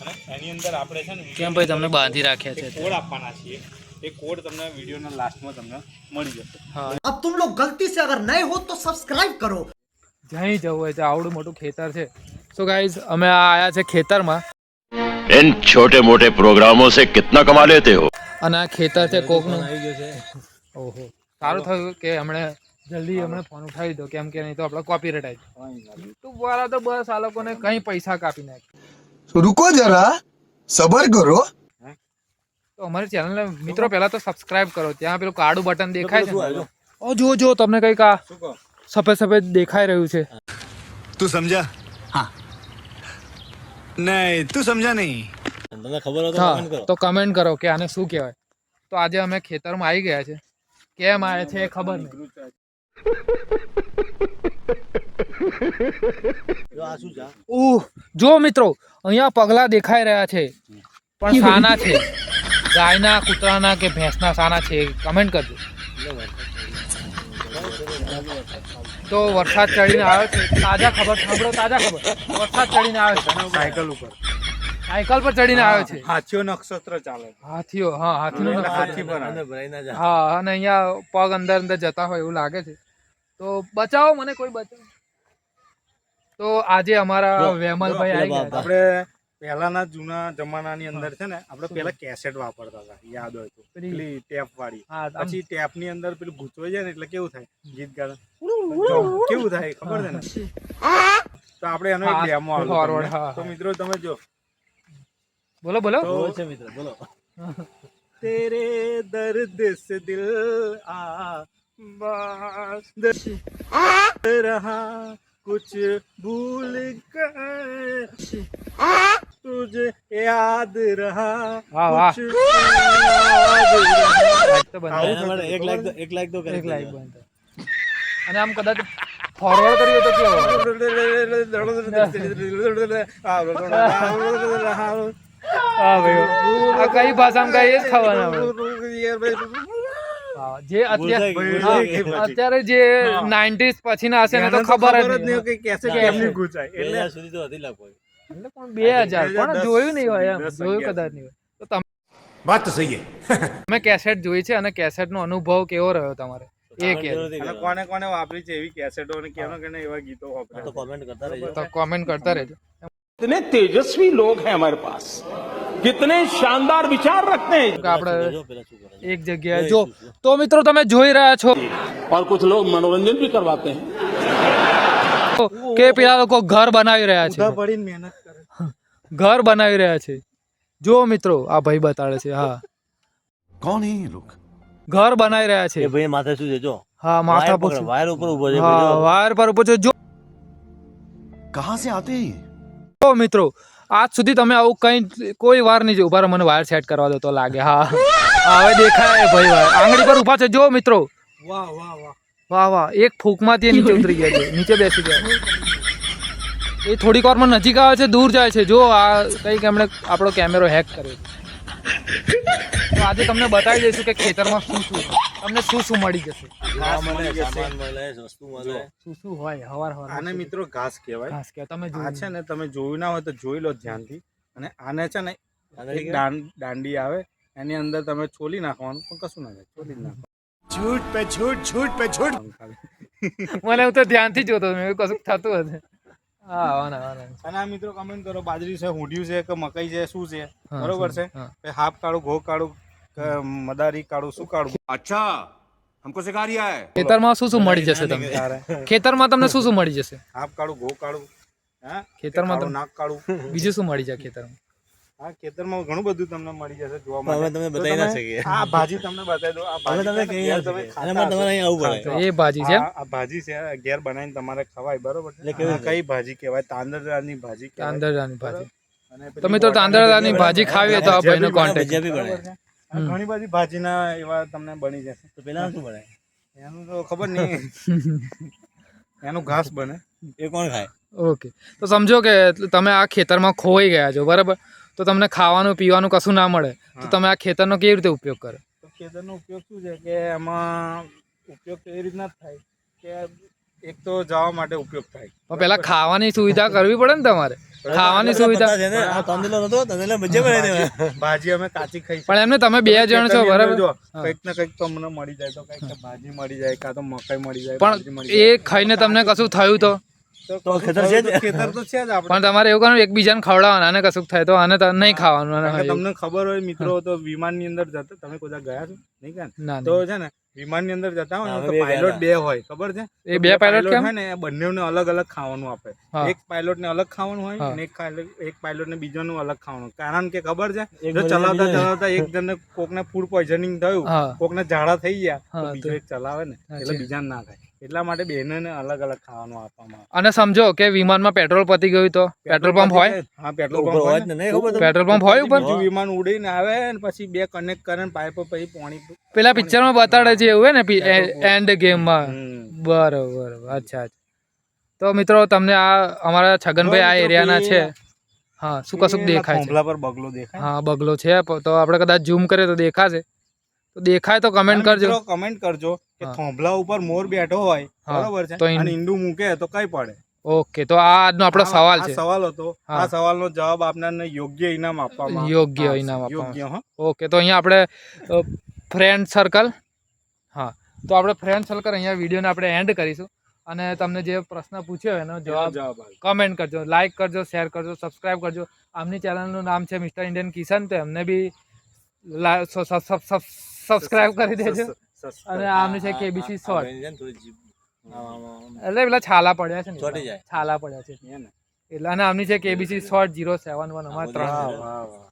અને એની અંદર આપણે છે ને કેમ ભાઈ તમને બાંધી રાખ્યા છે કોડ આપવાના છીએ એ કોડ તમને વિડીયોના લાસ્ટમાં તમને મળી જશે હા अब तुम लोग गलती से अगर नए हो तो सब्सक्राइब करो જ્યાં જવું હોય તો આવડું મોટું ખેતર છે સો ગાઈઝ અમે આ આયા છે ખેતરમાં इन छोटे मोटे प्रोग्रामों से कितना कमा लेते हो અને આ ખેતર છે કોકનું ઓહો સારું થયું કે હમણે જલ્દી હમણે ફોન ઉઠાવી દો કેમ કે નહીં તો આપણે કોપીરાઇટ આવી યુટ્યુબ વાળા તો બસ આ લોકોને કઈ પૈસા કાપી નાખે રુકો જરા સબર કરો. તો અમારી ચેનલને મિત્રો પેલા તો સબસ્ક્રાઇબ કરો ત્યાં પેલું કાળું બટન દેખાય છે ઓ જો જો તમને કઈ કા સફેદ સફેદ દેખાઈ રહ્યું છે. તું સમજા? હા. નહીં તું સમજા નહીં. તમને ખબર હોય તો કમેન્ટ કરો. તો કમેન્ટ કરો કે આને શું કહેવાય. તો આજે અમે ખેતરમાં આવી ગયા છે. કેમ આવ્યા છે ખબર નહીં. જો મિત્રો અહીંયા પગલા દેખાઈ રહ્યા છે પણ સાના છે. ગાયના કૂતરાના કે ભેંસના સાના છે કમેન્ટ કરજો. તો વરસાદ ચડીને આવ્યો છે તાજા ખબર સાંભળો તાજા ખબર. વરસાદ ચડીને આવ્યો છે. સાયકલ ઉપર. સાયકલ પર ચડીને આવ્યો છે. હાથીઓ નક્ષત્ર ચાલે. હાથીઓ હા હાથીનો હાથી પર હા અને અહીંયા પગ અંદર અંદર જતા હોય એવું લાગે છે. તો બચાવો મને કોઈ બચાવો. તો આજે અમારા વેમલભાઈ આવી ગયા આપણે પહેલાના જૂના જમાનાની અંદર છે ને આપણે પહેલા કેસેટ વાપરતા હતા યાદ હોય તો. પેલી ટેપ વાળી. પછી ટેપની અંદર પેલું ગૂંચવાઈ જાય ને એટલે કેવું થાય? ગીત ગાતા. કેવું થાય ખબર છે ને? તો આપણે એનો એક ડેમો આવ્યો તો મિત્રો તમે જો. બોલો બોલો. છે મિત્રો બોલો. તેરે દર્દ સે દિલ આ બાદ રહા कुछ भूल कर तुझे याद रहा વાહ, વાહ. कुछ याद रहा. લાઈક તો બંધ આવું થાય. થતું એક લાખ તો એક લાખ તો કરી એક લાઈક બંધ થાય. અને આમ કદાચ ફોરવર્ડ કર્યું તો કેવો હા ભાઈ આ કઈ ભાષામાં કઈ એ જ ખબર હા, જે અત્યારે જે નાઇન્ટીસ પછીના હશે ને તો ખબર જ નહીં કે કેસે કેમની ગુચાય એટલે સુધી તો હતી લાગો એટલે પણ બે હજાર પણ જોયું નહીં હોય એમ. જોયું કદાચ નહીં હોય. તો વાત તો સહી તમે કેસેટ જોઈ છે અને કેસેટનો અનુભવ કેવો રહ્યો તમારે? એ કે અને કોને કોને વાપરી છે એવી કેસેટો કેવા ગીતો વાપરે કોમેન્ટ કરતા રહેજો. તો તેજસ્વી લોગ હે હમારે પાસ कितने शानदार विचार रखते हैं કે આપણે જો પેલા શું કરે એક જગ્યાએ જો તો મિત્રો તમે જોઈ રહ્યા છો और कुछ लोग मनोरंजन भी करवाते हैं કે પેલા લોકો ઘર બનાવી રહ્યા છે ઉધા પડીને મહેનત કરે ઘર બનાવી રહ્યા છે જો મિત્રો આ ભાઈ બતાડે છે હા कौन है ये लोग ઘર બનાવી રહ્યા છે એ ભાઈ માથે શું છે જો હા માથા વાયર પર પકડ, વાયર ઉપર ઉભો છે હા ભાઈ, જો. વાયર પર ઉભો છે જો कहाँ से आते हैं ये જો મિત્રો આજ સુધી તમે આવું કઈ કોઈ વાર નહીં ઊભા મને વાયર સેટ કરવા દો તો લાગે. હા. હવે દેખાય ભાઈ વાયર આંગળી પર ઊભા છે. જો મિત્રો. વાહ વાહ વાહ. વાહ વાહ. એક ફૂંકમાંથી એ નીચે ઉતરી ગયા છે. નીચે બેસી ગયા. એ થોડીક વારમાં નજીક આવે છે દૂર જાય છે. જો આ કંઈક એમણે આપણો કેમેરો હેક કર્યો તો આજે તમને બતાવી દઈશું કે ખેતરમાં શું શું છે. તમને શું શું મળી જશે? આને મિત્રો ઘાસ કહેવાય. ઘાસ કહેવાય. તમે આ છે ને તમે જોયું ના હોય તો જોઈ લો ધ્યાનથી. અને આને છે ને એક દાંડી આવે. એની અંદર તમે છોલી નાખવાનું પણ કશું ના થાય. છોલી નાખવાનું. છૂટ પે છૂટ છૂટ પે છૂટ. મને હું તો ધ્યાનથી જોતો મેં કશું થતું હશે. અને આ મિત્રો કમેન્ટ કરો બાજરી છે હુંડિયું છે કે મકાઈ છે શું છે? બરોબર છે? હાફ કાળું ઘો કાળું મદારી કાઢું શું કાઢું? અચ્છા હમકો સિખા રહ્યા હે ખેતરમાં શું શું મળી જશે તમને? ખેતરમાં તમને શું શું મળી જશે? આપ કાઢું ગો કાઢું હા? ખેતરમાં તમને નાક કાઢું. બીજું શું મળી જાય ખેતરમાં? હા ખેતરમાં ઘણું બધું તમને મળી જશે જોવા માટે. અમે તમને બતાવી ના શકીએ. આ ભાજી તમને બતાવી દો આ ભાજી તમે કઈ તમે ખાના તમારે અહીં આવવું પડે. એ ભાજી છે આ ભાજી છે ઘેર બનાવીને તમારે ખવાય બરોબર એટલે કઈ ભાજી કહેવાય? તાંદરદાની ભાજી તાંદરદાની ભાજી. તમે તો તાંદરદાની ભાજી ખાવી તો આ ભાઈનો કોન્ટેક્ટ ઘણી બધી ભાજીના એવા તમને બની જશે. તો પેલા શું બને એનું તો ખબર નહીં. એનું ઘાસ બને. એ કોણ ખાય? ઓકે. તો સમજો કે તમે આ ખેતરમાં ખોવાઈ ગયા છો બરાબર? તો તમને ખાવાનું પીવાનું કશું ના મળે. તો તમે આ ખેતરનો કેવી રીતે ઉપયોગ કરો? તો ખેતરનો ઉપયોગ શું છે કે એમાં ઉપયોગ કેવી રીતના જ થાય કે એક તો જવા માટે ઉપયોગ થાય. પણ પહેલાં ખાવાની સુવિધા કરવી પડે ને તમારે? ખાવાની સુવિધા. છે ને આ તંદુલો હતો તંદુલો મજા પડે ને ભાજી- અમે કાચી ખાઈ. પણ એમને તમે બે જણ છો બરાબર? જો હા. ને કંઈક તો અમને મળી જાય તો કંઈક ભાજી મળી જાય કાં તો મકાઈ મળી જાય પણ એ ખાઈને તમને કશું થયું તો? તો ખેતર છે જ. ખેતર તો છે જ આપણે. પણ તમારે એવું કરવાનું એકબીજાને ખવડાવવાના અને કશું થાય તો આને નહીં ખાવાનું તમને ખબર હોય મિત્રો તો વિમાનની અંદર જતા તમે કોઈ ગયા છો? નહીં ગયા તો છે ને વિમાનની અંદર જતા હોય ને તો પાયલોટ બે હોય ખબર છે? એ બે પાયલોટ કેમ? હોય ને બંનેને અલગ અલગ ખાવાનું આપે. એક પાયલોટ ને અલગ ખાવાનું હોય અને એક પાયલોટ એક પાયલોટ ને બીજાનું અલગ ખાવાનું. કારણ કે ખબર છે? જો ચલાવતા ચલાવતા એક જણને કોકને ફૂડ પોઈઝનિંગ થયું કોકને ઝાડા થઈ ગયા તો બીજો એક ચલાવે ને એટલે બીજાને ના થાય. એટલા માટે બહેનોને અલગ અલગ ખાવાનું આપવામાં આવે. અને સમજો કે વિમાનમાં પેટ્રોલ પતી ગયું તો. પેટ્રોલ પંપ હોય? હા પેટ્રોલ પંપ હોય? પેટ્રોલ પંપ હોય ઉપર? વિમાન ઉડીને આવે ને પછી બે કનેક્ટ કરે ને પાઇપ પછી પાણી પેલા પિક્ચરમાં બતાડે છે એવું હે ને એન્ડ ગેમમાં બરોબર અચ્છા તો મિત્રો તમને આ અમારા છગનભાઈ આ એરિયાના છે. હા શું કશું દેખાય છે. પર બગલો દેખાય. હા બગલો છે. તો આપણે કદાચ ઝૂમ કરીએ તો દેખાશે. તો દેખાય તો કમેન્ટ કરજો. કમેન્ટ કરજો. કે. થોંભલા ઉપર મોર બેઠો હોય બરોબર છે? અને ઈંડું મૂકે તો કઈ પડે? ઓકે તો આ આજનો આપણો સવાલ છે. સવાલ હતો. આ સવાલનો જવાબ આપનારને યોગ્ય ઇનામ આપવામાં યોગ્ય ઇનામ આપવામાં ઓકે તો અહીંયા આપણે ફ્રેન્ડ સર્કલ હા તો આપણે ફ્રેન્ડ સર્કલ અહીંયા વિડીયોને આપણે એન્ડ કરીશું. અને તમને જે પ્રશ્ન પૂછ્યો એનો જવાબ જવાબ કમેન્ટ કરજો લાઈક કરજો શેર કરજો સબસ્ક્રાઇબ કરજો. આમની ચેનલનું નામ છે મિસ્ટર ઇન્ડિયન કિશન તો એમને બી સબસ્ક્રાઇબ કરી દેજો. અને આમની છે કેબીસી શોર્ટ આમ આમ આમ એટલે પેલા છાલા પડ્યા છે ને છાલા પડ્યા છે. એટલે અને આમની છે KBC short zero seven one અમારે ત્રણ. વાહ વાહ વાહ.